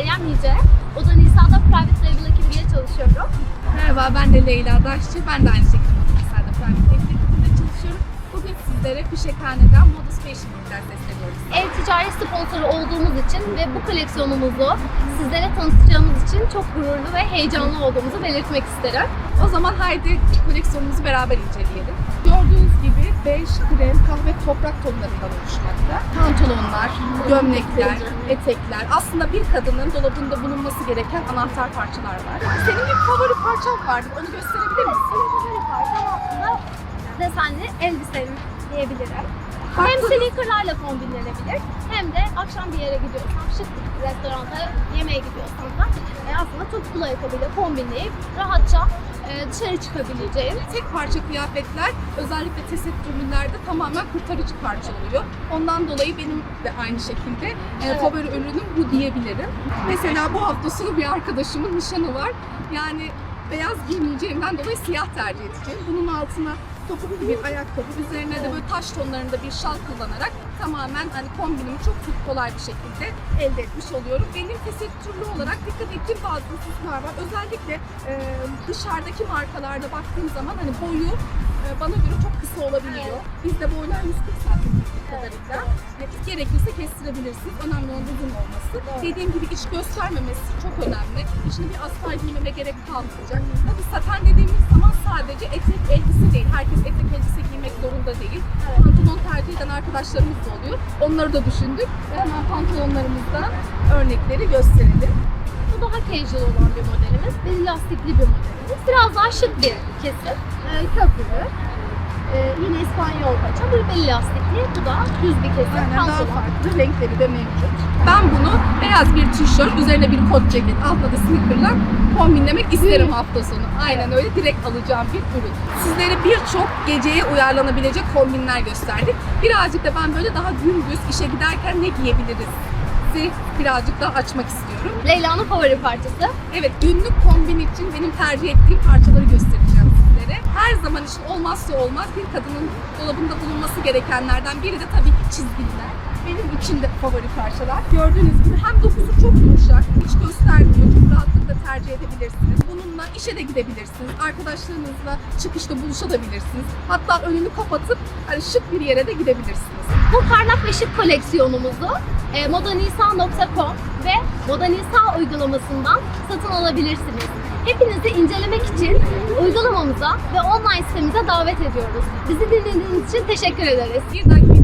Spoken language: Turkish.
Meryem Yüce. Ozan İsa'da Private Label ekibiyle çalışıyorum. Merhaba ben de Leyla Daşçı. Ben de aynı şekilde Ozan İsa'da Private Label ekibinde çalışıyorum. Bugün sizlere Pişekhane'den Modus Fashion'dan sesleniyoruz. Ev ticaret sponsoru olduğumuz için ve bu koleksiyonumuzu sizlere tanıtacağımız için çok gururlu ve heyecanlı olduğumuzu belirtmek isterim. O zaman haydi koleksiyonumuzu beraber inceleyelim. Bej, krem, kahve, toprak tonlarından oluşmakta. Pantolonlar, gömlekler, etekler. Aslında bir kadının dolabında bulunması gereken anahtar parçalar var. Senin bir favori parçan vardı. Onu gösterebilir misin? Favori parçam aslında desenli elbiselerim diyebilirim. Farklı- Hem sneakerlarla kombinlenebilir hem de akşam bir yere gidiyorsan, şık bir restoranda yemeğe gidiyorsan da e, aslında topuklu ayakkabıyla kombinleyip rahatça dışarı çıkabileceğin Tek parça kıyafetler özellikle tesettürlülerde tamamen kurtarıcı parça oluyor. Ondan dolayı benim de aynı şekilde e, Evet. favori ürünüm bu diyebilirim. Mesela bu hafta sonu bir arkadaşımın nişanı var. Yani beyaz giymeyeceğimden dolayı siyah tercih edeceğim. Bunun altına topuklu bir ayakkabı, üzerine de böyle taş tonlarında bir şal kullanarak tamamen hani kombinimi çok çok kolay bir şekilde elde etmiş oluyorum. Benim tesettürlü olarak dikkat ettiğim bazı hususlar var. Özellikle e, dışarıdaki markalarda baktığım zaman hani boyu e, bana göre çok kısa olabiliyor. Bizde boylar 140 santim kadarıyla. E, gerekirse kestirebilirsiniz. Önemli olan uzun olması. Dediğim gibi iç göstermemesi çok önemli. İçine bir astar giymeme gerek kalmayacak. Tabii saten dediğimiz zaman sadece etek elbise değil. Herkes etek elbise giymek zorunda değil. Pantolon tercih eden arkadaşlarımız da oluyor. Onları da düşündük. Ve hemen pantolonlarımızdan örnekleri gösterelim. Bu daha casual olan bir modelimiz. Belli lastikli bir modelimiz. Biraz daha şık bir kesim. Ee, köprülü. Ee, yine İspanyol paça. Bu belli lastikli. Bu da düz bir kesim. Aynen daha Pantolon. farklı renkleri de mevcut. Ben bunu beyaz bir tişört, üzerine bir kot ceket, altına da sneakerla kombinlemek isterim hafta sonu. Aynen öyle direkt alacağım bir ürün. Sizlere birçok geceye uyarlanabilecek kombinler gösterdik. Birazcık da ben böyle daha gündüz işe giderken ne giyebiliriz? Sizi birazcık daha açmak istiyorum. Leyla'nın favori parçası. Evet günlük kombin için benim tercih ettiğim parçaları göstereceğim sizlere. Her zaman için olmazsa olmaz bir kadının dolabında bulunması gerekenlerden biri de tabii ki çizgililer. Benim için de favori parçalar. Gördüğünüz gibi hem dokusu çok yumuşak, hiç göstermiyor. Çok rahatlıkla tercih edebilirsiniz. Bununla işe de gidebilirsiniz. Arkadaşlarınızla çıkışta buluşabilirsiniz. Hatta önünü kapatıp hani şık bir yere de gidebilirsiniz. Bu parlak ve şık koleksiyonumuzu e, modanisa.com ve Modanisa uygulamasından satın alabilirsiniz. Hepinizi incelemek için uygulamamıza ve online sitemize davet ediyoruz. Bizi dinlediğiniz için teşekkür ederiz. Bir dahaki